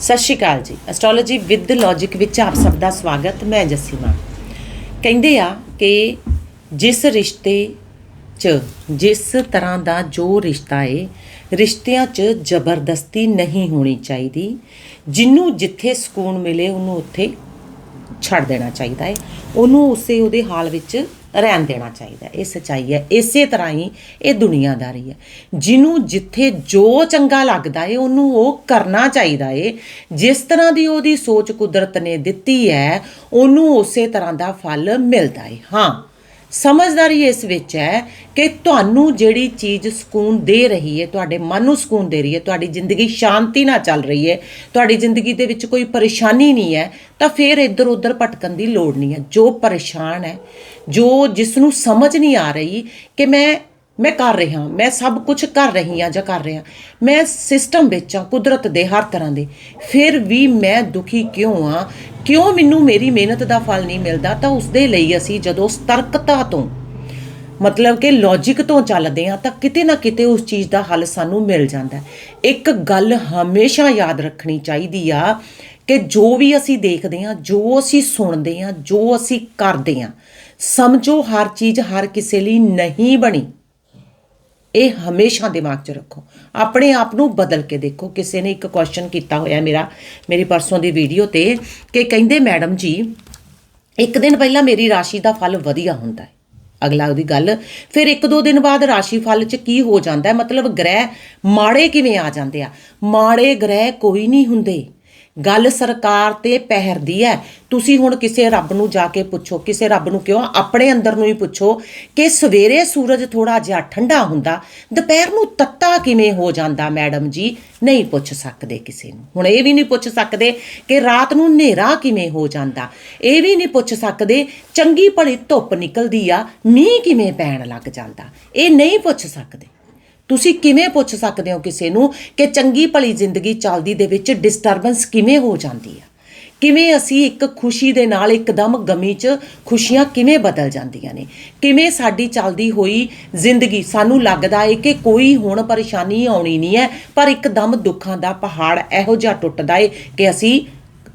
ਸਤਿ ਸ਼੍ਰੀ ਅਕਾਲ ਜੀ। Astrology with logic ਵਿੱਚ ਆਪ ਸਭ ਦਾ ਸਵਾਗਤ, ਮੈਂ ਜੱਸੀ ਮਾਨ ਕਹਿੰਦੇ ਆ ਕਿ ਜਿਸ ਰਿਸ਼ਤੇ 'ਚ, ਜਿਸ ਤਰ੍ਹਾਂ ਦਾ ਜੋ ਰਿਸ਼ਤਾ ਏ, ਰਿਸ਼ਤਿਆਂ 'ਚ ਜ਼ਬਰਦਸਤੀ ਨਹੀਂ ਹੋਣੀ ਚਾਹੀਦੀ, ਜਿੰਨੂੰ ਜਿੱਥੇ ਸਕੂਨ ਮਿਲੇ ਉਹਨੂੰ ਉੱਥੇ ਛੱਡ ਦੇਣਾ ਚਾਹੀਦਾ ਹੈ ਉਹਨੂੰ ਉਸੇ ਉਹਦੇ ਹਾਲ ਵਿੱਚ ਰਹਿਣ ਦੇਣਾ ਚਾਹੀਦਾ ਇਹ ਸਚਾਈ ਹੈ। ਇਸੇ ਤਰ੍ਹਾਂ ਹੀ ਇਹ ਦੁਨੀਆਦਾਰੀ ਹੈ। ਜਿਹਨੂੰ ਜਿੱਥੇ ਜੋ ਚੰਗਾ ਲੱਗਦਾ ਏ, ਉਹਨੂੰ ਉਹ ਕਰਨਾ ਚਾਹੀਦਾ ਹੈ ਜਿਸ ਤਰ੍ਹਾਂ ਦੀ ਉਹਦੀ ਸੋਚ ਕੁਦਰਤ ਨੇ ਦਿੱਤੀ ਹੈ, ਉਹਨੂੰ ਉਸੇ ਤਰ੍ਹਾਂ ਦਾ ਫਲ ਮਿਲਦਾ ਹੈ ਹਾਂ, ਸਮਝਦਾਰੀ ਇਸ ਵਿੱਚ ਹੈ ਕਿ ਤੁਹਾਨੂੰ ਜਿਹੜੀ ਚੀਜ਼ ਸਕੂਨ ਦੇ ਰਹੀ ਹੈ ਤੁਹਾਡੇ ਮਨ ਨੂੰ ਸਕੂਨ ਦੇ ਰਹੀ ਹੈ ਤੁਹਾਡੀ ਜ਼ਿੰਦਗੀ ਸ਼ਾਂਤੀ ਨਾਲ ਚੱਲ ਰਹੀ ਹੈ ਤੁਹਾਡੀ ਜ਼ਿੰਦਗੀ ਦੇ ਵਿੱਚ ਕੋਈ ਪਰੇਸ਼ਾਨੀ ਨਹੀਂ ਹੈ, ਤਾਂ ਫਿਰ ਇੱਧਰ ਉੱਧਰ ਭਟਕਣ ਦੀ ਲੋੜ ਨਹੀਂ ਹੈ। ਜੋ ਪਰੇਸ਼ਾਨ ਹੈ ਜੋ ਜਿਸ ਨੂੰ ਸਮਝ ਨਹੀਂ ਆ ਰਹੀ ਕਿ ਮੈਂ ਮੈਂ ਕਰ ਰਿਹਾ ਮੈਂ ਸਭ ਕੁਝ ਕਰ ਰਹੀ ਹਾਂ ਜਾਂ ਕਰ ਰਿਹਾ ਮੈਂ ਸਿਸਟਮ ਵਿੱਚ ਹਾਂ, ਕੁਦਰਤ ਦੇ, ਹਰ ਤਰ੍ਹਾਂ ਦੇ। ਫਿਰ ਵੀ ਮੈਂ ਦੁਖੀ ਕਿਉਂ ਆ ਕਿਉਂ ਮੈਨੂੰ ਮੇਰੀ ਮਿਹਨਤ ਦਾ ਫਲ ਨਹੀਂ ਮਿਲਦਾ? ਤਾਂ ਉਸ ਦੇ ਲਈ ਅਸੀਂ ਜਦੋਂ ਸਤਰਕਤਾ ਤੋਂ, ਮਤਲਬ ਕਿ ਲੌਜੀਕ ਤੋਂ ਚੱਲਦੇ ਆ ਤਾਂ ਕਿਤੇ ਨਾ ਕਿਤੇ ਉਸ ਚੀਜ਼ ਦਾ ਹੱਲ ਸਾਨੂੰ ਮਿਲ ਜਾਂਦਾ ਇੱਕ ਗੱਲ ਹਮੇਸ਼ਾ ਯਾਦ ਰੱਖਣੀ ਚਾਹੀਦੀ ਆ ਕਿ ਜੋ ਵੀ ਅਸੀਂ ਦੇਖਦੇ ਆ ਜੋ ਅਸੀਂ ਸੁਣਦੇ ਆ ਜੋ ਅਸੀਂ ਕਰਦੇ ਆ ਸਮਝੋ ਹਰ ਚੀਜ਼ ਹਰ ਕਿਸੇ ਲਈ ਨਹੀਂ ਬਣੀ। ਇਹ ਹਮੇਸ਼ਾ ਦਿਮਾਗ 'ਚ ਰੱਖੋ। ਆਪਣੇ ਆਪ ਨੂੰ ਬਦਲ ਕੇ ਦੇਖੋ। ਕਿਸੇ ਨੇ ਇੱਕ ਕੁਐਸਚਨ ਕੀਤਾ ਹੋਇਆ ਮੇਰਾ, ਮੇਰੀ ਪਰਸੋਂ ਦੀ ਵੀਡੀਓ ਤੇ ਕਿ ਕਹਿੰਦੇ, ਮੈਡਮ ਜੀ, ਇੱਕ ਦਿਨ ਪਹਿਲਾਂ ਮੇਰੀ ਰਾਸ਼ੀ ਦਾ ਫਲ ਵਧੀਆ ਹੁੰਦਾ ਹੈ। ਅਗਲਾ ਉਹਦੀ ਗੱਲ, ਫਿਰ ਇੱਕ ਦੋ ਦਿਨ ਬਾਅਦ ਰਾਸ਼ੀ ਫਲ 'ਚ ਕੀ ਹੋ ਜਾਂਦਾ ਹੈ? ਮਤਲਬ ਗ੍ਰਹਿ ਮਾੜੇ ਕਿਵੇਂ ਆ ਜਾਂਦੇ ਆ? ਮਾੜੇ ਗ੍ਰਹਿ ਕੋਈ ਨਹੀਂ ਹੁੰਦੇ। ਗੱਲ ਸਰਕਾਰ ਤੇ ਪਹਿਰਦੀ ਹੈ। ਤੁਸੀਂ ਹੁਣ ਕਿਸੇ ਰੱਬ ਨੂੰ ਜਾ ਕੇ ਪੁੱਛੋ, ਕਿਸੇ ਰੱਬ ਨੂੰ ਕਿਉਂ ਆਪਣੇ ਅੰਦਰ ਨੂੰ ਹੀ ਪੁੱਛੋ ਕਿ ਸਵੇਰੇ ਸੂਰਜ ਥੋੜਾ ਜਿਹਾ ਠੰਡਾ ਹੁੰਦਾ, ਦੁਪਹਿਰ ਨੂੰ ਤੱਤਾ ਕਿਵੇਂ ਹੋ ਜਾਂਦਾ ਮੈਡਮ ਜੀ? ਨਹੀਂ ਪੁੱਛ ਸਕਦੇ ਕਿਸੇ ਨੂੰ। ਹੁਣ ਇਹ ਵੀ ਨਹੀਂ ਪੁੱਛ ਸਕਦੇ ਕਿ ਰਾਤ ਨੂੰ ਹਨੇਰਾ ਕਿਵੇਂ ਹੋ ਜਾਂਦਾ। ਇਹ ਵੀ ਨਹੀਂ ਪੁੱਛ ਸਕਦੇ ਚੰਗੀ ਭਲੀ ਧੁੱਪ ਨਿਕਲਦੀ ਆ, ਮੀਂਹ ਕਿਵੇਂ ਪੈਣ ਲੱਗ ਜਾਂਦਾ। ਇਹ ਨਹੀਂ ਪੁੱਛ ਸਕਦੇ। ਤੁਸੀਂ ਕਿਵੇਂ ਪੁੱਛ ਸਕਦੇ ਹੋ ਕਿਸੇ ਨੂੰ ਕਿ ਚੰਗੀ ਭਲੀ ਜ਼ਿੰਦਗੀ ਚੱਲਦੀ ਦੇ ਵਿੱਚ ਡਿਸਟਰਬੈਂਸ ਕਿਵੇਂ ਹੋ ਜਾਂਦੀ ਆ? ਕਿਵੇਂ ਅਸੀਂ ਇੱਕ ਖੁਸ਼ੀ ਦੇ ਨਾਲ ਇੱਕਦਮ ਗਮੀ 'ਚ ਖੁਸ਼ੀਆਂ ਕਿਵੇਂ ਬਦਲ ਜਾਂਦੀਆਂ ਨੇ? ਕਿਵੇਂ ਸਾਡੀ ਚੱਲਦੀ ਹੋਈ ਜ਼ਿੰਦਗੀ ਸਾਨੂੰ ਲੱਗਦਾ ਏ ਕਿ ਕੋਈ ਹੁਣ ਪਰੇਸ਼ਾਨੀ ਆਉਣੀ ਨਹੀਂ ਹੈ, ਪਰ ਇੱਕਦਮ ਦੁੱਖਾਂ ਦਾ ਪਹਾੜ ਇਹੋ ਜਿਹਾ ਟੁੱਟਦਾ ਏ ਕਿ ਅਸੀਂ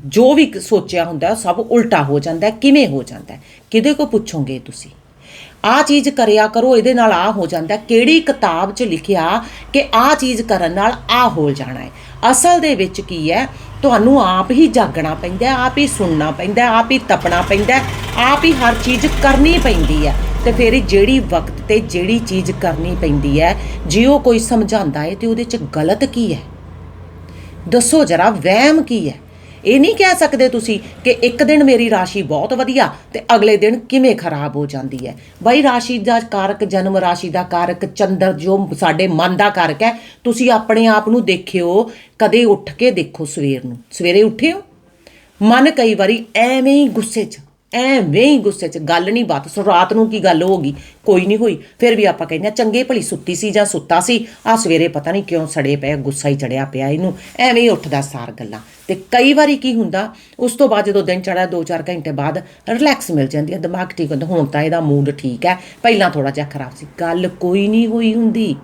ਜੋ ਵੀ ਸੋਚਿਆ ਹੁੰਦਾ ਸਭ ਉਲਟਾ ਹੋ ਜਾਂਦਾ, ਕਿਵੇਂ ਹੋ ਜਾਂਦਾ? ਕਿਹਦੇ ਕੋ ਪੁੱਛੋਗੇ ਤੁਸੀਂ? ਆ ਚੀਜ਼ ਕਰਿਆ ਕਰੋ, ਇਹਦੇ ਨਾਲ ਆ ਹੋ ਜਾਂਦਾ ਕਿਹੜੀ ਕਿਤਾਬ 'ਚ ਲਿਖਿਆ ਕਿ ਆ ਚੀਜ਼ ਕਰਨ ਨਾਲ ਆ ਹੋ ਜਾਣਾ ਹੈ? ਅਸਲ ਦੇ ਵਿੱਚ ਕੀ ਹੈ? ਤੁਹਾਨੂੰ ਆਪ ਹੀ ਜਾਗਣਾ ਪੈਂਦਾ ਆਪ ਹੀ ਸੁਣਨਾ ਪੈਂਦਾ ਆਪ ਹੀ ਤਪਣਾ ਪੈਂਦਾ ਆਪ ਹੀ ਹਰ ਚੀਜ਼ ਕਰਨੀ ਪੈਂਦੀ ਹੈ। ਤੇ ਫਿਰ ਜਿਹੜੀ ਵਕਤ ਤੇ ਜਿਹੜੀ ਚੀਜ਼ ਕਰਨੀ ਪੈਂਦੀ ਹੈ, ਜੇ ਉਹ ਕੋਈ ਸਮਝਾਉਂਦਾ ਹੈ ਤੇ ਉਹਦੇ 'ਚ ਗਲਤ ਕੀ ਹੈ? ਦੱਸੋ ਜਰਾ, ਵਹਿਮ ਕੀ ਹੈ? ਇਹ ਨਹੀਂ ਕਹਿ ਸਕਦੇ ਤੁਸੀਂ ਕਿ ਇੱਕ ਦਿਨ ਮੇਰੀ ਰਾਸ਼ੀ ਬਹੁਤ ਵਧੀਆ ਤੇ ਅਗਲੇ ਦਿਨ ਕਿਵੇਂ ਖਰਾਬ ਹੋ ਜਾਂਦੀ ਹੈ। ਬਈ ਰਾਸ਼ੀ ਦਾ ਕਾਰਕ ਜਨਮ, ਰਾਸ਼ੀ ਦਾ ਕਾਰਕ ਚੰਦਰ ਜੋ ਸਾਡੇ ਮਨ ਦਾ ਕਾਰਕ ਹੈ, ਤੁਸੀਂ ਆਪਣੇ ਆਪ ਨੂੰ ਦੇਖਿਓ, ਕਦੇ ਉੱਠ ਕੇ ਦੇਖੋ ਸਵੇਰ ਨੂੰ। ਸਵੇਰੇ ਉੱਠਿਓ। ਮਨ ਕਈ ਵਾਰੀ ਐਵੇਂ ਹੀ ਗੁੱਸੇ 'ਚ। ਐਵੇਂ ਹੀ ਗੁੱਸੇ 'ਚ, ਗੱਲ ਨਹੀਂ ਬਾਤ, ਸੋ ਰਾਤ ਨੂੰ ਕੀ ਗੱਲ ਹੋ ਗਈ? ਕੋਈ ਨਹੀਂ ਹੋਈ। ਫਿਰ ਵੀ ਆਪਾਂ ਕਹਿੰਦੇ ਆ ਚੰਗੇ ਭਲੀ ਸੁੱਤੀ ਸੀ ਜਾਂ ਸੁੱਤਾ ਸੀ ਆ ਸਵੇਰੇ ਪਤਾ ਨਹੀਂ ਕਿਉਂ ਸੜੇ ਪਏ ਗੁੱਸਾ ਹੀ ਚੜਿਆ ਪਿਆ ਇਹਨੂੰ। ਐਵੇਂ ਹੀ ਉੱਠਦਾ ਸਾਰ ਗੱਲਾਂ। ਤੇ ਕਈ ਵਾਰੀ ਕੀ ਹੁੰਦਾ, ਉਸ ਤੋਂ ਬਾਅਦ ਜਦੋਂ ਦਿਨ ਚੜ੍ਹਦਾ 2-4 ਘੰਟੇ ਬਾਅਦ ਰਿਲੈਕਸ ਮਿਲ ਜਾਂਦੀ ਹੈ, ਦਿਮਾਗ ਠੀਕ ਹੁੰਦਾ, ਹੁਣ ਤਾਂ ਇਹਦਾ ਮੂਡ ਠੀਕ ਹੈ, ਪਹਿਲਾਂ ਥੋੜਾ ਜਿਹਾ ਖਰਾਬ ਸੀ। ਗੱਲ ਕੋਈ ਨਹੀਂ ਹੋਈ ਹੁੰਦੀ।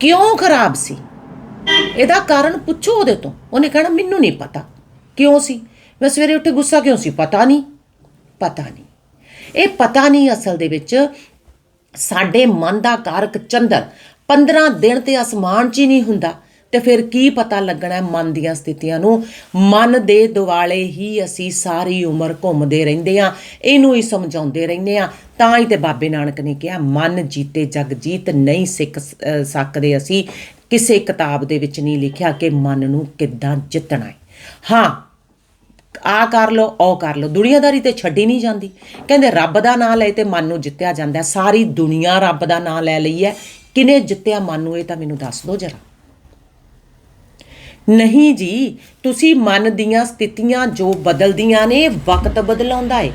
ਕਿਉਂ ਖਰਾਬ ਸੀ? ਇਹਦਾ ਕਾਰਨ ਪੁੱਛੋ ਉਹਦੇ ਤੋਂ। ਉਹਨੇ ਕਹਿਣਾ, ਮੈਨੂੰ ਨਹੀਂ ਪਤਾ। ਕਿਉਂ ਸੀ? ਮੈਂ ਸਵੇਰੇ ਉੱਠੇ ਗੁੱਸਾ ਕਿਉਂ ਸੀ? ਪਤਾ ਨਹੀਂ। ਪਤਾ ਨਹੀਂ। ਇਹ ਪਤਾ ਨਹੀਂ ਅਸਲ ਦੇ ਵਿੱਚ ਸਾਡੇ ਮਨ ਦਾ ਕਾਰਕ ਚੰਦਰ 15 ਦਿਨ ਤੇ ਅਸਮਾਨ 'ਚ ਹੀ ਨਹੀਂ ਹੁੰਦਾ ਤੇ ਫਿਰ ਕੀ ਪਤਾ ਲੱਗਣਾ ਮਨ ਦੀਆਂ ਸਥਿਤੀਆਂ ਨੂੰ। ਮਨ ਦੇ ਦਿਵਾਲੇ ਹੀ ਅਸੀਂ ਸਾਰੀ ਉਮਰ ਘੁੰਮਦੇ ਰਹਿੰਦੇ ਆ ਇਹਨੂੰ ਹੀ ਸਮਝਾਉਂਦੇ ਰਹਿੰਦੇ ਆ ਤਾਂ ਹੀ ਤੇ ਬਾਬੇ ਨਾਨਕ ਨੇ ਕਿਹਾ, ਮਨ ਜੀਤੇ ਜਗ ਜੀਤ ਨਹੀਂ ਸਿੱਖ ਸਕਦੇ ਅਸੀਂ। ਕਿਸੇ ਕਿਤਾਬ ਦੇ ਵਿੱਚ ਨਹੀਂ ਲਿਖਿਆ ਕਿ ਮਨ ਨੂੰ ਕਿੱਦਾਂ ਜਿੱਤਣਾ ਹੈ। ਹਾਂ ਆ ਕਰ ਲੋ ਉਹ ਕਰ ਲੋ ਦੁਨੀਆਦਾਰੀ ਤੇ ਛੱਡੀ ਨਹੀਂ ਜਾਂਦੀ। ਕਹਿੰਦੇ ਰੱਬ ਦਾ ਨਾਮ ਲੈ ਤੇ ਮਨ ਨੂੰ ਜਿੱਤਿਆ ਜਾਂਦਾ ਸਾਰੀ ਦੁਨੀਆ ਰੱਬ ਦਾ ਨਾਮ ਲੈ ਲਈ ਹੈ। ਕਿਨੇ ਜਿੱਤਿਆ ਮਨ ਨੂੰ ਇਹ ਤਾਂ ਮੈਨੂੰ ਦੱਸ ਦਿਓ ਜਰਾ। ਨਹੀਂ ਜੀ, ਤੁਸੀਂ ਮਨ ਦੀਆਂ ਸਥਿਤੀਆਂ ਜੋ ਬਦਲਦੀਆਂ ਨੇ, ਵਕਤ ਬਦਲਾਉਂਦਾ ਏ,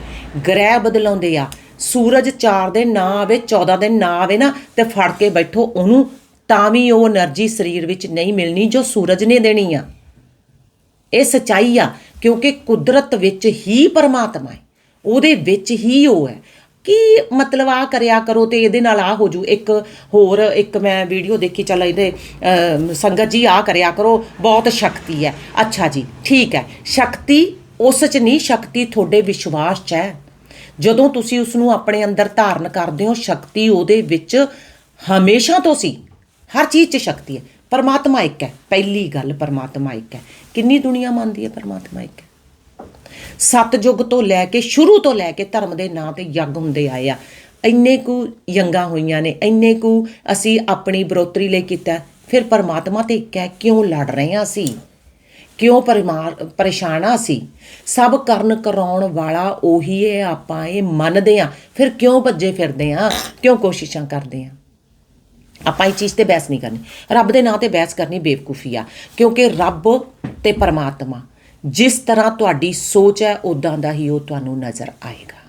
ਗ੍ਰਹਿ ਬਦਲਾਉਂਦੇ ਆ। ਸੂਰਜ ਚਾਰ ਦੇ ਨਾ ਆਵੇ 14 ਦੇ ਨਾ ਆਵੇ ਨਾ, ਤੇ ਫੜ ਕੇ ਬੈਠੋ ਉਹਨੂੰ, ਤਾਂ ਵੀ ਉਹ એનર્ਜੀ ਸਰੀਰ ਵਿੱਚ ਨਹੀਂ ਮਿਲਣੀ ਜੋ ਸੂਰਜ ਨੇ ਦੇਣੀ ਆ। ਇਹ ਸਚਾਈ ਆ। ਕਿਉਂਕਿ ਕੁਦਰਤ ਵਿੱਚ ਹੀ ਪਰਮਾਤਮਾ ਹੈ। ਉਹਦੇ ਵਿੱਚ ਹੀ ਉਹ ਹੈ। ਕੀ ਮਤਲਬ ਆ ਕਰਿਆ ਕਰੋ ਤੇ ਇਹਦੇ ਨਾਲ ਆ ਹੋ ਜੂ। ਇੱਕ ਹੋਰ, ਇੱਕ ਮੈਂ ਵੀਡੀਓ ਦੇਖੀ, ਚੱਲ ਇਹਦੇ ਸੰਗਤ ਜੀ ਆ ਕਰਿਆ ਕਰੋ। ਬਹੁਤ ਸ਼ਕਤੀ ਹੈ। ਅੱਛਾ ਜੀ, ਠੀਕ ਹੈ। ਸ਼ਕਤੀ, ਉਸ ਚ ਨਹੀਂ, ਸ਼ਕਤੀ ਤੁਹਾਡੇ ਵਿਸ਼ਵਾਸ ਚ ਹੈ। ਜਦੋਂ ਤੁਸੀਂ ਉਸ ਨੂੰ ਆਪਣੇ ਅੰਦਰ ਧਾਰਨ ਕਰਦੇ ਹੋ, ਸ਼ਕਤੀ ਉਹਦੇ ਵਿੱਚ ਹਮੇਸ਼ਾ ਤੋਂ ਸੀ। ਹਰ ਚੀਜ਼ 'ਚ ਸ਼ਕਤੀ ਹੈ। ਪਰਮਾਤਮਾ ਇੱਕ ਹੈ, ਪਹਿਲੀ ਗੱਲ ਪਰਮਾਤਮਾ ਇੱਕ ਹੈ। ਕਿੰਨੀ ਦੁਨੀਆ ਮੰਨਦੀ ਹੈ ਪਰਮਾਤਮਾ ਇੱਕ ਹੈ? ਸਤਜੁਗ ਤੋਂ ਲੈ ਕੇ ਸ਼ੁਰੂ ਤੋਂ ਲੈ ਕੇ ਧਰਮ ਦੇ ਨਾਂ ਤੇ ਯੱਗ ਹੁੰਦੇ ਆਏ ਆ। ਇੰਨੇ ਕੁ ਯੰਗਾਂ ਹੋਈਆਂ ਨੇ, ਇੰਨੇ ਕੁ ਅਸੀਂ ਆਪਣੀ ਬਰੋਤਰੀ ਲਈ ਕੀਤਾ। ਫਿਰ ਪਰਮਾਤਮਾ ਤੇ ਇੱਕ ਹੈ, ਕਿਉਂ ਲੜ ਰਹੇ ਆ ਅਸੀਂ? ਕਿਉਂ ਪਰਿਮਾਰ ਪਰੇਸ਼ਾਨ ਆ ਅਸੀਂ? ਸਭ ਕਰਨ ਕਰਾਉਣ ਵਾਲਾ ਉਹੀ ਹੈ, ਆਪਾਂ ਇਹ ਮੰਨਦੇ ਆ ਫਿਰ ਕਿਉਂ ਭੱਜੇ ਫਿਰਦੇ ਆ ਕਿਉਂ ਕੋਸ਼ਿਸ਼ਾਂ ਕਰਦੇ ਆ ਆਪਾਂ ਇਹ ਚੀਜ਼ ਤੇ ਬਹਿਸ ਨਹੀਂ ਕਰਨੀ। ਰੱਬ ਦੇ ਨਾਂ ਤੇ ਬਹਿਸ ਕਰਨੀ ਬੇਵਕੂਫੀ ਆ, ਕਿਉਂਕਿ ਰੱਬ ਤੇ ਪਰਮਾਤਮਾ ਜਿਸ ਤਰ੍ਹਾਂ ਤੁਹਾਡੀ ਸੋਚ ਹੈ ਉਦਾਂ ਦਾ ਹੀ ਉਹ ਤੁਹਾਨੂੰ ਨਜ਼ਰ ਆਏਗਾ।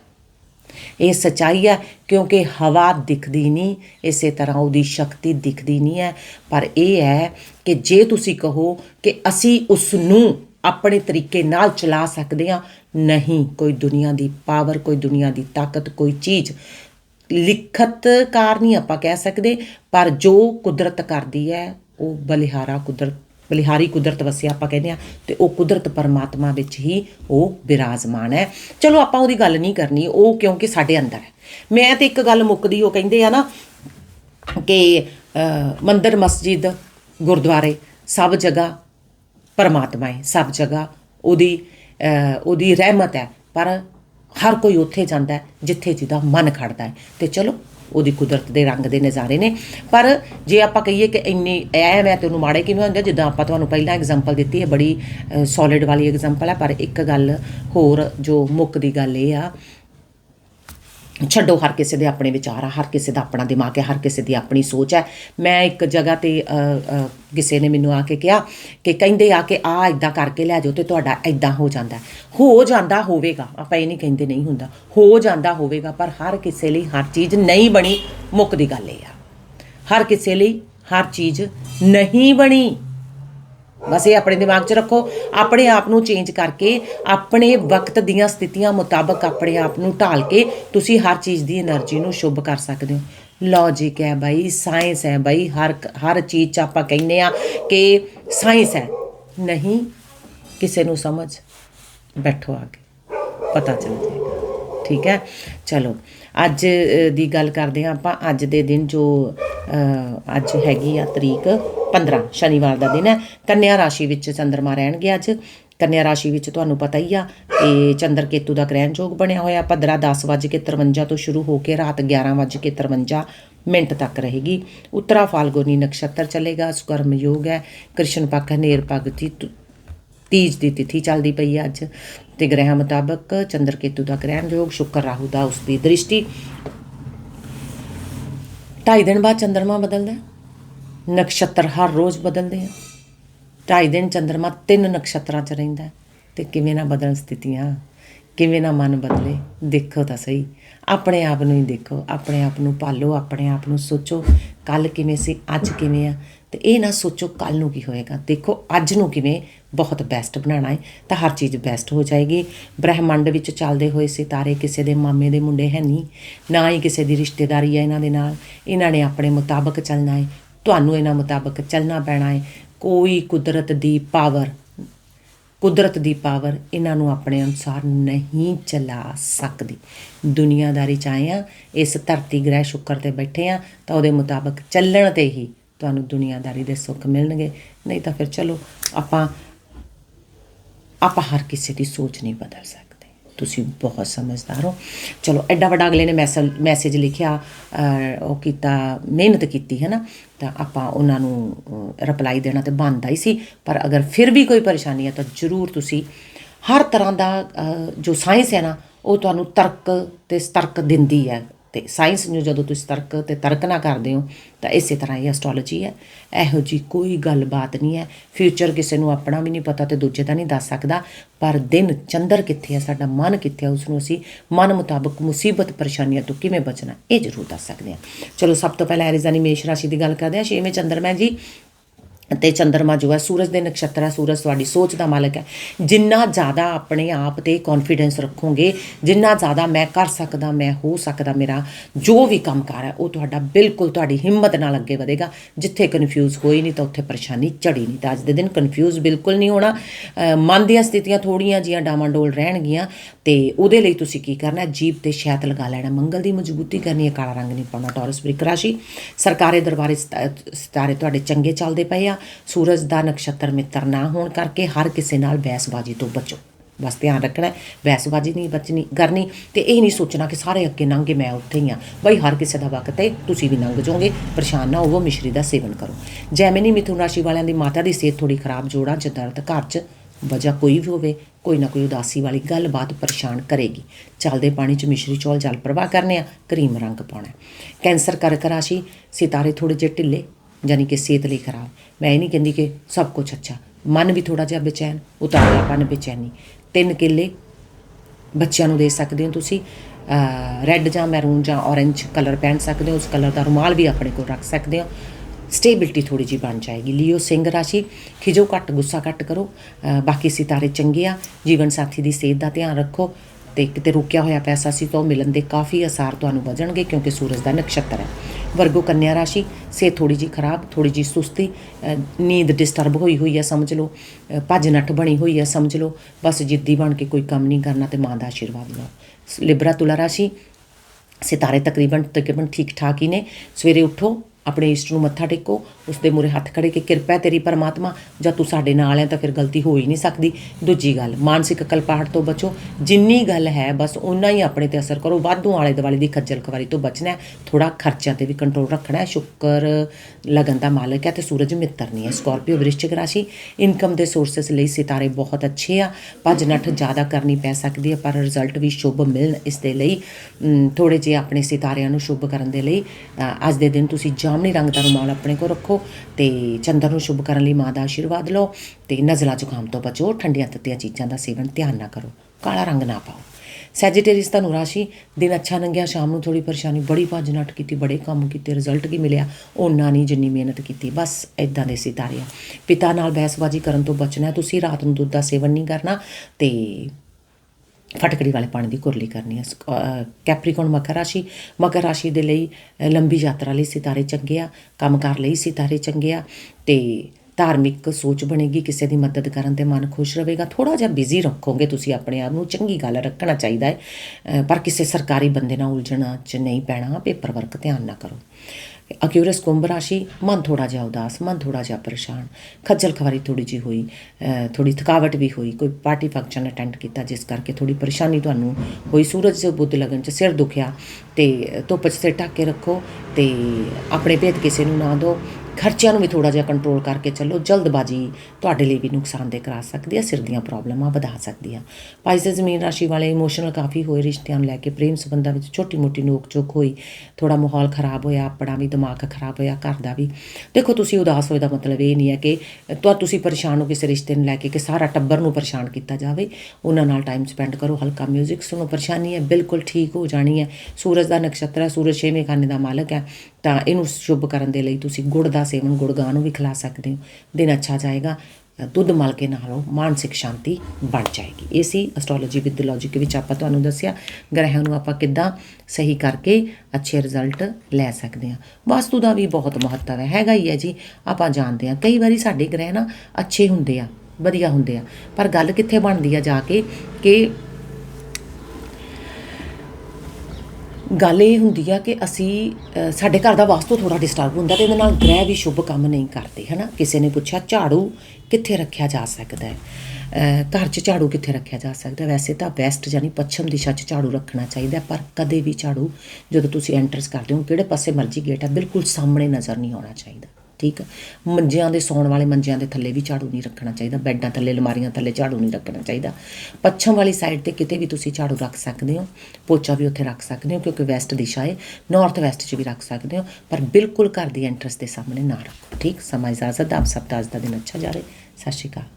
ਇਹ ਸਚਾਈ ਹੈ, ਕਿਉਂਕਿ ਹਵਾ ਦਿਖਦੀ ਨਹੀਂ, ਇਸੇ ਤਰ੍ਹਾਂ ਉਹਦੀ ਸ਼ਕਤੀ ਦਿਖਦੀ ਨਹੀਂ ਹੈ। ਪਰ ਇਹ ਹੈ ਕਿ ਜੇ ਤੁਸੀਂ ਕਹੋ ਕਿ ਅਸੀਂ ਉਸ ਨੂੰ ਆਪਣੇ ਤਰੀਕੇ ਨਾਲ ਚਲਾ ਸਕਦੇ ਹਾਂ, ਨਹੀਂ, ਕੋਈ ਦੁਨੀਆ ਦੀ ਪਾਵਰ ਕੋਈ ਦੁਨੀਆ ਦੀ ਤਾਕਤ, ਕੋਈ ਚੀਜ਼ ਲਿਖਤਕਾਰ ਨਹੀਂ ਆਪਾਂ ਕਹਿ ਸਕਦੇ, ਪਰ ਜੋ ਕੁਦਰਤ ਕਰਦੀ ਹੈ, ਉਹ ਬਲਿਹਾਰਾ ਕੁਦਰਤ ਬਲਿਹਾਰੀ ਕੁਦਰਤ ਵਸਿਆ ਆਪਾਂ ਕਹਿੰਦੇ ਆ ਤੇ ਉਹ ਕੁਦਰਤ ਪਰਮਾਤਮਾ ਵਿੱਚ ਹੀ ਉਹ ਬਿਰਾਜਮਾਨ ਹੈ। ਚਲੋ ਆਪਾਂ ਉਹਦੀ ਗੱਲ ਨਹੀਂ ਕਰਨੀ, ਉਹ ਕਿਉਂਕਿ ਸਾਡੇ ਅੰਦਰ ਹੈ। ਮੈਂ ਤੇ ਇੱਕ ਗੱਲ ਮੁੱਕਦੀ, ਉਹ ਕਹਿੰਦੇ ਆ ਨਾ ਕਿ ਮੰਦਰ, ਮਸਜਿਦ, ਗੁਰਦੁਆਰੇ, ਸਭ ਜਗ੍ਹਾ ਪਰਮਾਤਮਾ ਹੈ, ਸਭ ਜਗ੍ਹਾ ਉਹਦੀ ਉਹਦੀ ਰਹਿਮਤ ਹੈ। ਪਰ ਹਰ ਕੋਈ ਉੱਥੇ ਜਾਂਦਾ ਜਿੱਥੇ ਜਿਹਦਾ ਮਨ ਖੜਦਾ ਹੈ। ਤੇ ਚਲੋ, ਉਹਦੀ ਕੁਦਰਤ ਦੇ ਰੰਗ ਦੇ ਨਜ਼ਾਰੇ ਨੇ। ਪਰ ਜੇ ਆਪਾਂ ਕਹੀਏ ਕਿ ਇੰਨੀ ਐ ਮੈਂ ਉਹਨੂੰ ਮਾੜੇ ਕਿਵੇਂ ਹੁੰਦੇ ਜਿੱਦਾਂ ਆਪਾਂ ਤੁਹਾਨੂੰ ਪਹਿਲਾਂ ਐਗਜ਼ਾਮਪਲ ਦਿੱਤੀ ਹੈ, ਬੜੀ ਸੋਲਿਡ ਵਾਲੀ ਐਗਜ਼ਾਮਪਲ ਹੈ। ਪਰ ਇੱਕ ਗੱਲ ਹੋਰ ਜੋ ਮੁੱਖ ਦੀ ਗੱਲ ਇਹ ਆ ਛੱਡੋ ਹਰ ਕਿਸੇ ਦੇ ਆਪਣੇ ਵਿਚਾਰ ਆ, ਹਰ ਕਿਸੇ ਦਾ ਆਪਣਾ ਦਿਮਾਗ ਹੈ, ਹਰ ਕਿਸੇ ਦੀ ਆਪਣੀ ਸੋਚ ਹੈ। ਮੈਂ ਇੱਕ ਜਗ੍ਹਾ ਤੇ ਕਿਸੇ ਨੇ ਮੈਨੂੰ ਆ ਕੇ ਕਿਹਾ ਕਿ ਕਹਿੰਦੇ ਆ ਕਿ ਆ ਇਦਾਂ ਕਰਕੇ ਲੈ ਜਾਓ ਤੇ ਤੁਹਾਡਾ ਇਦਾਂ ਹੋ ਜਾਂਦਾ ਹੋ ਜਾਂਦਾ ਹੋਵੇਗਾ, ਆਪਾਂ ਇਹ ਨਹੀਂ ਕਹਿੰਦੇ ਨਹੀਂ ਹੁੰਦਾ। ਹੋ ਜਾਂਦਾ ਹੋਵੇਗਾ, ਪਰ ਹਰ ਕਿਸੇ ਲਈ ਹਰ ਚੀਜ਼ ਨਹੀਂ ਬਣੀ, ਮੁੱਕ ਦੀ ਗੱਲ ਇਹ ਆ। ਹਰ ਕਿਸੇ ਲਈ ਹਰ ਚੀਜ਼ ਨਹੀਂ ਬਣੀ। ਬਸ ਇਹ ਆਪਣੇ ਦਿਮਾਗ 'ਚ ਰੱਖੋ, ਆਪਣੇ ਆਪ ਨੂੰ ਚੇਂਜ ਕਰਕੇ, ਆਪਣੇ ਵਕਤ ਦੀਆਂ ਸਥਿਤੀਆਂ ਮੁਤਾਬਕ ਆਪਣੇ ਆਪ ਨੂੰ ਢਾਲ ਕੇ ਤੁਸੀਂ ਹਰ ਚੀਜ਼ ਦੀ એનર્ਜੀ ਨੂੰ ਸ਼ੁਭ ਕਰ ਸਕਦੇ ਹੋ। ਲੌਜੀਕ ਹੈ ਬਾਈ ਸਾਇੰਸ ਹੈ ਬਾਈ, ਹਰ ਹਰ ਚੀਜ਼ 'ਚ ਆਪਾਂ ਕਹਿੰਦੇ ਆ ਕਿ ਸਾਇੰਸ ਹੈ। ਨਹੀਂ, ਕਿਸੇ ਨੂੰ ਸਮਝ, ਬੈਠੋ ਆ ਕੇ ਪਤਾ ਚੱਲ ਜਾਏਗਾ। ਠੀਕ ਹੈ? ਚਲੋ, ਅੱਜ ਦੀ ਗੱਲ ਕਰਦੇ ਆ ਆਪਾਂ, ਅੱਜ ਦੇ ਦਿਨ ਜੋ ਅੱਜ ਹੈਗੀ ਆ ਤਰੀਕ 15 ਸ਼ਨੀਵਾਰ ਦਾ ਦਿਨ ਹੈ। ਕੰਨਿਆ ਰਾਸ਼ੀ ਵਿੱਚ ਚੰਦਰਮਾ ਰਹਿਣਗੇ ਅੱਜ। ਕੰਨਿਆ ਰਾਸ਼ੀ ਵਿੱਚ ਤੁਹਾਨੂੰ ਪਤਾ ਹੀ ਆ ਕਿ ਚੰਦਰ ਕੇਤੂ ਦਾ ਗ੍ਰਹਿਣ ਯੋਗ ਬਣਿਆ ਹੋਇਆ। ਪਦਰਾ 10:53 ਤੋਂ ਸ਼ੁਰੂ ਹੋ ਕੇ ਰਾਤ 11:53 ਮਿੰਟ ਤੱਕ ਰਹੇਗੀ। ਉੱਤਰਾ ਫਾਲਗੁਨੀ ਨਕਸ਼ਤਰ ਚੱਲੇਗਾ ਸੁਕਰਮ ਯੋਗ ਹੈ। ਕ੍ਰਿਸ਼ਨ ਪੱਖ, ਹਨੇਰ ਪੱਗ ਦੀ ਤੀਜ ਦੀ ਤਿਥੀ ਚੱਲਦੀ ਪਈ ਹੈ ਅੱਜ। ਤੇ ਗ੍ਰਹਿ ਮੁਤਾਬਕ ਚੰਦਰ ਕੇਤੂ ਦਾ ਗ੍ਰਹਿਣ ਯੋਗ, ਸ਼ੁਕਰ ਰਾਹੂ ਦਾ ਉਸ ਦੀ ਦ੍ਰਿਸ਼ਟੀ। ਢਾਈ ਦਿਨ ਬਾਅਦ ਚੰਦਰਮਾ ਬਦਲਦਾ ਨਕਸ਼ਤਰ ਹਰ ਰੋਜ਼ ਬਦਲਦੇ ਆ। ਢਾਈ ਦਿਨ ਚੰਦਰਮਾ ਤਿੰਨ ਨਕਸ਼ਤਰਾਂ 'ਚ ਰਹਿੰਦਾ ਹੈ। ਤੇ ਕਿਵੇਂ ਨਾ ਬਦਲ ਸਥਿਤੀਆਂ, ਕਿਵੇਂ ਨਾ ਮਨ ਬਦਲੇ, ਦੇਖੋ ਤਾਂ ਸਹੀ। ਆਪਣੇ ਆਪ ਨੂੰ ਹੀ ਦੇਖੋ, ਆਪਣੇ ਆਪ ਨੂੰ ਪਾਲੋ, ਆਪਣੇ ਆਪ ਨੂੰ ਸੋਚੋ ਕੱਲ ਕਿਵੇਂ ਸੀ, ਅੱਜ ਕਿਵੇਂ ਆ। ਤੇ ਇਹ ਨਾ ਸੋਚੋ ਕੱਲ ਨੂੰ ਕੀ ਹੋਏਗਾ। ਦੇਖੋ ਅੱਜ ਨੂੰ ਕਿਵੇਂ ਬਹੁਤ ਬੈਸਟ ਬਣਾਉਣਾ ਹੈ, ਤਾਂ ਹਰ ਚੀਜ਼ ਬੈਸਟ ਹੋ ਜਾਏਗੀ। ਬ੍ਰਹਿਮੰਡ ਵਿੱਚ ਚੱਲਦੇ ਹੋਏ ਸਿਤਾਰੇ ਕਿਸੇ ਦੇ ਮਾਮੇ ਦੇ ਮੁੰਡੇ ਹੈ ਨਹੀਂ, ਨਾ ਹੀ ਕਿਸੇ ਦੀ ਰਿਸ਼ਤੇਦਾਰੀ ਹੈ ਇਹਨਾਂ ਦੇ ਨਾਲ। ਇਹਨਾਂ ਨੇ ਆਪਣੇ ਮੁਤਾਬਕ ਚੱਲਣਾ ਹੈ, ਤੁਹਾਨੂੰ ਇਹਨਾਂ ਮੁਤਾਬਕ ਚੱਲਣਾ ਪੈਣਾ ਹੈ। ਕੋਈ ਕੁਦਰਤ ਦੀ ਪਾਵਰ ਕੁਦਰਤ ਦੀ ਪਾਵਰ ਇਹਨਾਂ ਨੂੰ ਆਪਣੇ ਅਨੁਸਾਰ ਨਹੀਂ ਚਲਾ ਸਕਦੀ। ਦੁਨੀਆਦਾਰੀ ਚ ਆਏ ਆ ਇਸ ਧਰਤੀ ਗ੍ਰਹਿ ਸ਼ੁੱਕਰ ਤੇ ਬੈਠੇ ਆ ਤਾਂ ਉਹਦੇ ਮੁਤਾਬਕ ਚੱਲਣ ਤੇ ਹੀ ਤੁਹਾਨੂੰ ਦੁਨੀਆਦਾਰੀ ਦੇ ਸੁੱਖ ਮਿਲਣਗੇ। ਨਹੀਂ ਤਾਂ ਫਿਰ ਚਲੋ, ਆਪਾਂ ਆਪਾਂ ਹਰ ਕਿਸੇ ਦੀ ਸੋਚ ਨਹੀਂ ਬਦਲ ਸਕਦੇ। ਤੁਸੀਂ ਬਹੁਤ ਸਮਝਦਾਰ ਹੋ। ਚਲੋ, ਐਡਾ ਵੱਡਾ ਅਗਲੇ ਨੇ ਮੈਸੇਜ ਮੈਸੇਜ ਲਿਖਿਆ ਉਹ ਕੀਤਾ, ਮਿਹਨਤ ਕੀਤੀ ਹੈ ਨਾ ਤਾਂ ਆਪਾਂ ਉਹਨਾਂ ਨੂੰ ਰਿਪਲਾਈ ਦੇਣਾ ਤੇ ਬਣਦਾ ਹੀ ਸੀ। ਪਰ ਅਗਰ ਫਿਰ ਵੀ ਕੋਈ ਪਰੇਸ਼ਾਨੀ ਹੈ ਤਾਂ ਜ਼ਰੂਰ ਤੁਸੀਂ ਹਰ ਤਰ੍ਹਾਂ ਦਾ ਜੋ ਸਾਇੰਸ ਹੈ ਨਾ, ਉਹ ਤੁਹਾਨੂੰ ਤਰਕ ਤੇ ਤਰਕ ਦਿੰਦੀ ਹੈ। ਤੇ ਸਾਇੰਸ ਨੂੰ ਜਦੋਂ ਤੁਸੀਂ ਤਰਕ ਤੇ ਤਰਕ ਨਾ ਕਰਦੇ ਹੋ, ਤਾਂ ਇਸੇ ਤਰ੍ਹਾਂ ਇਹ ਐਸਟ੍ਰੋਲੋਜੀ ਹੈ। ਇਹੋ ਜੀ ਕੋਈ ਗੱਲਬਾਤ ਨਹੀਂ ਹੈ। ਫਿਊਚਰ ਕਿਸੇ ਨੂੰ ਆਪਣਾ ਵੀ ਨਹੀਂ ਪਤਾ ਤੇ ਦੂਜੇ ਦਾ ਨਹੀਂ ਦੱਸ ਸਕਦਾ। ਪਰ ਦਿਨ ਚੰਦਰ ਕਿੱਥੇ ਹੈ, ਸਾਡਾ ਮਨ ਕਿੱਥੇ ਹੈ ਉਸ ਨੂੰ ਅਸੀਂ ਮਨ ਮੁਤਾਬਕ ਮੁਸੀਬਤ ਪਰੇਸ਼ਾਨੀਆਂ ਤੋਂ ਕਿਵੇਂ ਬਚਣਾ, ਇਹ ਜ਼ਰੂਰ ਦੱਸ ਸਕਦੇ ਹਾਂ। ਚਲੋ ਸਭ ਤੋਂ ਪਹਿਲਾਂ ਐਰੀਜ਼ਾਨੀ ਮੇਸ਼ ਰਾਸ਼ੀ ਦੀ ਗੱਲ ਕਰਦੇ ਹਾਂ। ਛੇਵੇਂ ਚੰਦਰਮਾ ਜੀ ਤੇ ਚੰਦਰਮਾ ਜੋ ਹੈ, ਸੂਰਜ ਦੇ ਨਕਸ਼ਤਰ ਹੈ ਸੂਰਜ ਤੁਹਾਡੀ ਸੋਚ ਦਾ ਮਾਲਕ ਹੈ। ਜਿੰਨਾ ਜ਼ਿਆਦਾ ਆਪਣੇ ਆਪ ਤੇ ਕੌਨਫੀਡੈਂਸ ਰੱਖੋਗੇ, ਜਿੰਨਾ ਜ਼ਿਆਦਾ ਮੈਂ ਕਰ ਸਕਦਾ, ਮੈਂ ਹੋ ਸਕਦਾ, ਮੇਰਾ ਜੋ ਵੀ ਕੰਮ ਕਰ ਹੈ, ਉਹ ਤੁਹਾਡਾ ਬਿਲਕੁਲ ਤੁਹਾਡੀ ਹਿੰਮਤ ਨਾਲ ਅੱਗੇ ਵਧੇਗਾ। ਜਿੱਥੇ ਕਨਫਿਊਜ਼ ਹੋਈ ਨਹੀਂ, ਤਾਂ ਉੱਥੇ ਪਰੇਸ਼ਾਨੀ ਚੜੀ ਨਹੀਂ। ਤਾਂ ਅੱਜ ਦੇ ਦਿਨ ਕਨਫਿਊਜ਼ ਬਿਲਕੁਲ ਨਹੀਂ ਹੋਣਾ। ਮਨ ਦੀਆਂ ਸਥਿਤੀਆਂ ਥੋੜੀਆਂ ਜੀਆਂ ਡਾਵਾਂਡੋਲ ਰਹਿਣਗੀਆਂ। ਤੇ ਉਹਦੇ ਲਈ ਤੁਸੀਂ ਕੀ ਕਰਨਾ ਹੈ? ਜੀਭ ਤੇ ਸ਼ਹਿਦ ਲਗਾ ਲੈਣਾ। ਮੰਗਲ ਦੀ ਮਜ਼ਬੂਤੀ ਕਰਨੀ ਹੈ, ਕਾਲਾ ਰੰਗ ਨਹੀਂ ਪਾਉਣਾ। ਟੌਰਸ ਬ੍ਰਿਕ ਰਾਸ਼ੀ। ਸਰਕਾਰੀ ਦਰਬਾਰੇ ਸਿਤਾ- ਸਿਤਾਰੇ ਤੁਹਾਡੇ ਚੰਗੇ ਚੱਲਦੇ ਪਏ ਆ। ਸੂਰਜ ਦਾ ਨਕਸ਼ਤਰ ਮਿੱਤਰ ਨਾ ਹੋਣ ਕਰਕੇ ਹਰ ਕਿਸੇ ਨਾਲ ਬਹਿਸਬਾਜ਼ੀ ਤੋਂ ਬਚੋ। ਬਸ ਧਿਆਨ ਰੱਖਣਾ ਬਹਿਸਬਾਜ਼ੀ ਨਹੀਂ ਬਚਣੀ, ਕਰਨੀ ਤੇ ਇਹ ਨਹੀਂ ਸੋਚਣਾ ਕਿ ਸਾਰੇ ਅੱਗੇ ਲੰਘੇ ਮੈਂ ਉੱਥੇ ਹੀ ਆ ਬਈ ਹਰ ਕਿਸੇ ਦਾ ਵਕਤ ਹੈ, ਤੁਸੀਂ ਵੀ ਲੰਘ ਜਾਓਗੇ, ਪਰੇਸ਼ਾਨ ਨਾ ਹੋਵੋ, ਮਿਸ਼ਰੀ ਦਾ ਸੇਵਨ ਕਰੋ। ਜੈਮਨੀ ਮਿਥੁਨ ਰਾਸ਼ੀ ਵਾਲਿਆਂ ਦੀ ਮਾਤਾ ਦੀ ਸਿਹਤ ਥੋੜੀ ਖਰਾਬ, ਜੋੜਾਂ ਚ ਦਰਦ, ਘਰ ਚ ਵਜ੍ਹਾ ਕੋਈ ਵੀ ਹੋਵੇ, ਕੋਈ ਨਾ ਕੋਈ ਉਦਾਸੀ ਵਾਲੀ ਗੱਲਬਾਤ ਪਰੇਸ਼ਾਨ ਕਰੇਗੀ। ਚੱਲਦੇ ਪਾਣੀ 'ਚ ਮਿਸ਼ਰੀ ਚੌਲ ਜਲ ਪ੍ਰਵਾਹ ਕਰਨੇ ਆ, ਕਰੀਮ ਰੰਗ ਪਾਉਣਾ ਕੈਂਸਰ ਕਰਕ ਰਾਸ਼ੀ, ਸਿਤਾਰੇ ਥੋੜੇ ਜਿਹੇ ਢਿੱਲੇ ਯਾਨੀ ਕਿ ਸਿਹਤ ਲਈ ਖਰਾਬ। ਮੈਂ ਇਹ ਨਹੀਂ ਕਹਿੰਦੀ ਕਿ ਸਭ ਕੁਝ ਅੱਛਾ। ਮਨ ਵੀ ਥੋੜਾ ਜਿਹਾ ਬੇਚੈਨ ਉਤਾਵਲਾਪਨ ਬੇਚੈਨੀ। ਤਿੰਨ ਕਿੱਲੇ ਬੱਚਿਆਂ ਨੂੰ ਦੇ ਸਕਦੇ ਹੋ ਤੁਸੀਂ। ਰੈੱਡ ਜਾਂ ਮੈਰੂਨ ਜਾਂ ਔਰੇਂਜ ਕਲਰ ਪਹਿਨ ਸਕਦੇ ਹੋ। ਉਸ ਕਲਰ ਦਾ ਰੁਮਾਲ ਵੀ ਆਪਣੇ ਕੋਲ ਰੱਖ ਸਕਦੇ ਹੋ। ਸਟੇਬਿਲਟੀ ਥੋੜੀ ਜੀ ਬਣ ਜਾਏਗੀ। ਲਿਓ ਸਿੰਘ ਰਾਸ਼ੀ, ਖਿਜੋ ਘੱਟ, ਗੁੱਸਾ ਘੱਟ ਕਰੋ। ਬਾਕੀ ਸਿਤਾਰੇ ਚੰਗੇ ਆ। ਜੀਵਨ ਸਾਥੀ ਦੀ ਸਿਹਤ ਦਾ ਧਿਆਨ ਰੱਖੋ। ਤੇ ਕਿਤੇ ਰੁਕਿਆ ਹੋਇਆ ਪੈਸਾ ਸੀ ਤਾਂ ਉਹ ਮਿਲਣ ਦੇ ਕਾਫੀ ਅਸਾਰ ਤੁਹਾਨੂੰ ਵਜਣਗੇ ਕਿਉਂਕਿ ਸੂਰਜ ਦਾ ਨਕਸ਼ਤਰ ਹੈ। ਵਰਗੋ ਕੰਨਿਆ ਰਾਸ਼ੀ, ਸੇ ਥੋੜੀ ਜੀ ਖਰਾਬ ਥੋੜੀ ਜੀ ਸੁਸਤੀ ਨੀਂਦ ਡਿਸਟਰਬ ਹੋਈ ਹੋਈ ਹੈ, ਸਮਝ ਲਓ। ਭੱਜ ਨੱਠ ਬਣੀ ਹੋਈ ਹੈ, ਸਮਝ ਲਓ। ਬਸ ਜਿੱਦੀ ਬਣ ਕੇ ਕੋਈ ਕੰਮ ਨਹੀਂ ਕਰਨਾ ਤੇ ਮਾਂ ਦਾ ਆਸ਼ੀਰਵਾਦ ਲਓ। ਲਿਬਰਾ ਤੁਲਾ ਰਾਸ਼ੀ, ਸਿਤਾਰੇ ਤਕਰੀਬਨ ਤਕਰੀਬਨ ਠੀਕ ਠਾਕ ਹੀ ਨੇ। ਸਵੇਰੇ ਉੱਠੋ ਆਪਣੇ ਇਸ਼ਟ ਨੂੰ ਮੱਥਾ ਟੇਕੋ ਉਸ ਦੇ ਮੂਹਰੇ ਹੱਥ ਖੜੇ ਕਿ ਕਿਰਪਾ ਤੇਰੀ ਪਰਮਾਤਮਾ ਜਦ ਤੂੰ ਸਾਡੇ ਨਾਲ ਹੈ ਤਾਂ ਫਿਰ ਗਲਤੀ ਹੋ ਹੀ ਨਹੀਂ ਸਕਦੀ। ਦੂਜੀ ਗੱਲ, ਮਾਨਸਿਕ ਕਲਪਾਹਟ ਤੋਂ ਬਚੋ। ਜਿੰਨੀ ਗੱਲ ਹੈ, ਬਸ ਉਨਾ ਹੀ ਆਪਣੇ ਤੇ ਅਸਰ ਕਰੋ। ਵਾਧੂ ਆਲੇ ਦੁਆਲੇ ਦੀ ਖੱਜਲ ਖਵਾਰੀ ਤੋਂ ਬਚਣਾ ਹੈ। ਥੋੜਾ ਖਰਚਿਆਂ ਤੇ ਵੀ ਕੰਟਰੋਲ ਰੱਖਣਾ ਹੈ। ਸ਼ੁਕਰ, ਲਗਨ ਦਾ ਮਾਲਕ ਹੈ ਤੇ ਸੂਰਜ ਮਿੱਤਰ ਨਹੀਂ ਹੈ। ਸਕਾਰਪੀਓ ਵ੍ਰਿਸ਼ਚਿਕ ਰਾਸ਼ੀ ਇਨਕਮ ਦੇ ਸੋਰਸਸ ਲਈ ਸਿਤਾਰੇ ਬਹੁਤ ਅੱਛੇ ਆ। ਭੱਜ ਨੱਠ ਜ਼ਿਆਦਾ ਕਰਨੀ ਪੈ ਸਕਦੀ ਹੈ, ਪਰ ਰਿਜ਼ਲਟ ਵੀ ਸ਼ੁਭ ਮਿਲਣ ਇਸ ਦੇ ਲਈ। ਥੋੜੇ ਜਿਹੇ ਆਪਣੇ ਸਿਤਾਰਿਆਂ ਨੂੰ ਸ਼ੁਭ ਕਰਨ ਦੇ ਲਈ ਅੱਜ ਦੇ ਦਿਨ ਤੁਸੀਂ ਜਾਮਨੀ ਰੰਗ ਦਾ ਰੁਮਾਲ ਆਪਣੇ ਕੋਲ ਰੱਖੋ ਤੇ ਚੰਦਰ ਨੂੰ ਸ਼ੁਭ ਕਰਨ ਲਈ ਮਾਂ ਦਾ ਆਸ਼ੀਰਵਾਦ ਲਓ ਤੇ ਨਜ਼ਲਾ ਜ਼ੁਕਾਮ ਤੋਂ ਬਚੋ, ਠੰਡੀਆਂ ਤੱਤੀਆਂ ਚੀਜ਼ਾਂ ਦਾ ਸੇਵਨ ਧਿਆਨ ਨਾ ਕਰੋ, ਕਾਲਾ ਰੰਗ ਨਾ ਪਾਓ। ਸੈਜੀਟੇਰੀਅਸ ਤੁਹਾਨੂੰ ਰਾਸ਼ੀ, ਦਿਨ ਅੱਛਾ ਲੰਘਿਆ ਸ਼ਾਮ ਨੂੰ ਥੋੜੀ ਪਰੇਸ਼ਾਨੀ, ਬੜੀ ਭੱਜ ਨੱਠ ਕੀਤੀ, ਬੜੇ ਕੰਮ ਕੀਤੇ ਰਿਜ਼ਲਟ ਕੀ ਮਿਲਿਆ ਉਹਨਾਂ ਨਹੀਂ ਜਿੰਨੀ ਮਿਹਨਤ ਕੀਤੀ, ਬਸ ਇਦਾਂ ਦੇ ਸਿਤਾਰੇ ਆ। ਪਿਤਾ ਨਾਲ ਬਹਿਸਬਾਜ਼ੀ ਕਰਨ ਤੋਂ ਬਚਣਾ, ਤੁਸੀਂ ਰਾਤ ਨੂੰ ਦੁੱਧ ਦਾ ਸੇਵਨ ਨਹੀਂ ਕਰਨਾ ਤੇ ਫਟਕੜੀ ਵਾਲੇ ਪਾਣੀ ਦੀ ਕੁਰਲੀ ਕਰਨੀ ਹੈ ਸਕ- ਅਹ ਮਕਰ ਰਾਸ਼ੀ ਮਕਰ ਰਾਸ਼ੀ ਦੇ ਲਈ ਲੰਬੀ ਯਾਤਰਾ ਲਈ ਸਿਤਾਰੇ ਚੰਗੇ ਆ, ਕੰਮਕਾਰ ਲਈ ਸਿਤਾਰੇ ਚੰਗੇ ਆ, ਤੇ ਧਾਰਮਿਕ ਸੋਚ ਬਣੇਗੀ, ਕਿਸੇ ਦੀ ਮਦਦ ਕਰਨ ਤੇ ਮਨ ਖੁਸ਼ ਰਹੇਗਾ। ਥੋੜਾ ਜਿਹਾ ਬਿਜ਼ੀ ਰੱਖੋਗੇ ਤੁਸੀਂ ਆਪਣੇ ਆਪ ਨੂੰ, ਚੰਗੀ ਗੱਲ ਰੱਖਣਾ ਚਾਹੀਦਾ ਹੈ। ਪਰ ਕਿਸੇ ਸਰਕਾਰੀ ਬੰਦੇ ਨਾਲ ਉਲਝਣਾ ਚ ਨਹੀਂ ਪੈਣਾ, ਪੇਪਰ ਵਰਕ ਧਿਆਨ ਨਾ ਕਰੋ। ਅਕਿਊਰਸ ਕੁੰਭ ਰਾਸ਼ੀ, ਮਨ ਥੋੜਾ ਜਿਹਾ ਉਦਾਸ, ਮਨ ਥੋੜਾ ਜਿਹਾ ਪਰੇਸ਼ਾਨ। ਖੱਜਲ ਖਵਾਰੀ ਥੋੜੀ ਜੀ ਹੋਈ, ਅਹ ਥੋੜੀ ਥਕਾਵਟ ਵੀ ਹੋਈ, ਕੋਈ ਪਾਰਟੀ ਫੰਕਸ਼ਨ ਅਟੈਂਡ ਕੀਤਾ, ਜਿਸ ਕਰਕੇ ਥੋੜੀ ਪਰੇਸ਼ਾਨੀ ਤੁਹਾਨੂੰ ਹੋਈ। ਸੂਰਜ ਦੇ ਬੁੱਧ ਲਗਨ ਚ ਸਿਰ ਦੁਖਿਆ ਤੇ ਧੁੱਪ 'ਚ ਸਿਰ ਢੱਕ ਕੇ ਰੱਖੋ ਤੇ ਆਪਣੇ ਭੇਦ ਕਿਸੇ ਨੂੰ ਨਾ ਦਿਓ। ਖਰਚਿਆਂ ਨੂੰ ਵੀ ਥੋੜਾ ਜਿਹਾ ਕੰਟਰੋਲ ਕਰਕੇ ਚੱਲੋ, ਜਲਦਬਾਜ਼ੀ ਤੁਹਾਡੇ ਲਈ ਵੀ ਨੁਕਸਾਨਦੇ ਕਰਾ ਸਕਦੀ ਹੈ, ਸਿਰ ਦੀਆਂ ਪ੍ਰੋਬਲਮਾਂ ਵਧਾ ਸਕਦੀ ਆ। ਪਾਈਸੇ ਜ਼ਮੀਨ ਰਾਸ਼ੀ ਵਾਲੇ ਇਮੋਸ਼ਨਲ ਕਾਫੀ ਹੋਏ, ਰਿਸ਼ਤਿਆਂ ਨੂੰ ਲੈ ਕੇ ਪ੍ਰੇਮ ਸੰਬੰਧਾਂ ਵਿੱਚ ਛੋਟੀ ਮੋਟੀ ਨੋਕ ਝੋਕ ਹੋਈ ਥੋੜਾ ਮਾਹੌਲ ਖਰਾਬ ਹੋਇਆ, ਆਪਣਾ ਵੀ ਦਿਮਾਗ ਖਰਾਬ ਹੋਇਆ, ਘਰ ਦਾ ਵੀ। ਦੇਖੋ, ਤੁਸੀਂ ਉਦਾਸ ਹੋਏ ਦਾ ਮਤਲਬ ਇਹ ਨਹੀਂ ਹੈ ਕਿ ਤੁਹਾ, ਤੁਸੀਂ ਪਰੇਸ਼ਾਨ ਹੋ ਕਿਸੇ ਰਿਸ਼ਤੇ ਨੂੰ ਲੈ ਕੇ, ਕਿ ਸਾਰਾ ਟੱਬਰ ਨੂੰ ਪਰੇਸ਼ਾਨ ਕੀਤਾ ਜਾਵੇ। ਉਹਨਾਂ ਨਾਲ ਟਾਈਮ ਸਪੈਂਡ ਕਰੋ, ਹਲਕਾ 뮤직 ਸੁਣੋ, ਪਰੇਸ਼ਾਨੀ ਹੈ, ਬਿਲਕੁਲ ਠੀਕ ਹੋ ਜਾਣੀ ਹੈ। ਸੂਰਜ ਦਾ ਨਕਸ਼ਤਰ ਹੈ, ਸੂਰਜ ਛੇਵੇਂ ਖਾਨੇ ਦਾ ਮਾਲਕ ਹੈ। ਤਾਂ ਇਹਨੂੰ ਸ਼ੁਭ ਕਰਨ ਦੇ ਲਈ ਤੁਸੀਂ ਗੁੜ ਦਾ ਸੇਵਨ ਗੁੜ ਗਾਂ ਨੂੰ ਵੀ ਖਿਲਾ ਸਕਦੇ ਹੋ। ਦਿਨ ਅੱਛਾ ਜਾਏਗਾ, ਦੁੱਧ ਮਲ ਕੇ ਨਾਲੋਂ ਮਾਨਸਿਕ ਸ਼ਾਂਤੀ ਬਣ ਜਾਏਗੀ। ਇਹ ਸੀ ਐਸਟ੍ਰੋਲੋਜੀ ਵਿਦ ਲੌਜੀਕ ਵਿੱਚ ਆਪਾਂ ਤੁਹਾਨੂੰ ਦੱਸਿਆ। ਗ੍ਰਹਿਆਂ ਨੂੰ ਆਪਾਂ ਕਿੱਦਾਂ ਸਹੀ ਕਰਕੇ ਅੱਛੇ ਰਿਜ਼ਲਟ ਲੈ ਸਕਦੇ ਹਾਂ। ਵਾਸਤੂ ਦਾ ਵੀ ਬਹੁਤ ਮਹੱਤਵ ਹੈ, ਹੈਗਾ ਹੀ ਹੈ ਜੀ। ਆਪਾਂ ਜਾਣਦੇ ਹਾਂ, ਕਈ ਵਾਰੀ ਸਾਡੇ ਗ੍ਰਹਿ ਨਾ ਅੱਛੇ ਹੁੰਦੇ ਆ, ਵਧੀਆ ਹੁੰਦੇ ਆ। ਪਰ ਗੱਲ ਕਿੱਥੇ ਬਣਦੀ ਆ ਜਾ ਕੇ ਕਿ ਗੱਲ ਇਹ ਹੁੰਦੀ ਆ ਕਿ ਅਸੀਂ ਸਾਡੇ ਘਰ ਦਾ ਵਾਸਤੂ ਥੋੜਾ ਡਿਸਟਰਬ ਹੁੰਦਾ ਤੇ ਇਹਦੇ ਨਾਲ ਗ੍ਰਹਿ ਵੀ ਸ਼ੁਭ ਕੰਮ ਨਹੀਂ ਕਰਦੇ, ਹਨਾ? ਕਿਸੇ ਨੇ ਪੁੱਛਿਆ ਝਾੜੂ ਕਿੱਥੇ ਰੱਖਿਆ ਜਾ ਸਕਦਾ ਹੈ? ਘਰ 'ਚ ਝਾੜੂ ਕਿੱਥੇ ਰੱਖਿਆ ਜਾ ਸਕਦਾ ਵੈਸੇ ਤਾਂ ਵੈਸਟ ਯਾਨੀ ਪੱਛਮ ਦਿਸ਼ਾ 'ਚ ਝਾੜੂ ਰੱਖਣਾ ਚਾਹੀਦਾ ਪਰ ਕਦੇ ਵੀ ਝਾੜੂ ਜਦੋਂ ਤੁਸੀਂ ਐਂਟਰਸ ਕਰਦੇ ਹੋ, ਕਿਹੜੇ ਪਾਸੇ ਮਰਜ਼ੀ ਗੇਟ ਹੈ ਬਿਲਕੁਲ ਸਾਹਮਣੇ ਨਜ਼ਰ ਨਹੀਂ ਆਉਣਾ ਚਾਹੀਦਾ। ਠੀਕ ਹੈ ਮੰਜਿਆਂ ਦੇ ਸੌਣ ਵਾਲੇ ਮੰਜਿਆਂ ਦੇ ਥੱਲੇ ਵੀ ਝਾੜੂ ਨਹੀਂ ਰੱਖਣਾ ਚਾਹੀਦਾ। ਬੈੱਡਾਂ ਥੱਲੇ, ਅਲਮਾਰੀਆਂ ਥੱਲੇ ਝਾੜੂ ਨਹੀਂ ਰੱਖਣਾ ਚਾਹੀਦਾ। ਪੱਛਮ ਵਾਲੀ ਸਾਈਡ ਤੇ ਕਿਤੇ ਵੀ ਤੁਸੀਂ ਝਾੜੂ ਰੱਖ ਸਕਦੇ ਹੋ। ਪੋਚਾ ਵੀ ਉੱਥੇ ਰੱਖ ਸਕਦੇ ਹੋ, ਕਿਉਂਕਿ ਵੈਸਟ ਦਿਸ਼ਾ ਹੈ ਨਾਰਥ ਵੈਸਟ 'ਚ ਵੀ ਰੱਖ ਸਕਦੇ ਹੋ, ਪਰ ਬਿਲਕੁਲ ਘਰ ਦੀ ਐਂਟਰਸ ਦੇ ਸਾਹਮਣੇ ਨਾ ਰੱਖੋ। ਠੀਕ? ਸਮਾਂ ਇਜਾਜ਼ਤ, ਆਪ ਸਭ ਦਾ ਅੱਜ ਦਾ ਦਿਨ ਅੱਛਾ ਜਾਵੇ ਸਤਿ ਸ਼੍ਰੀ ਅਕਾਲ।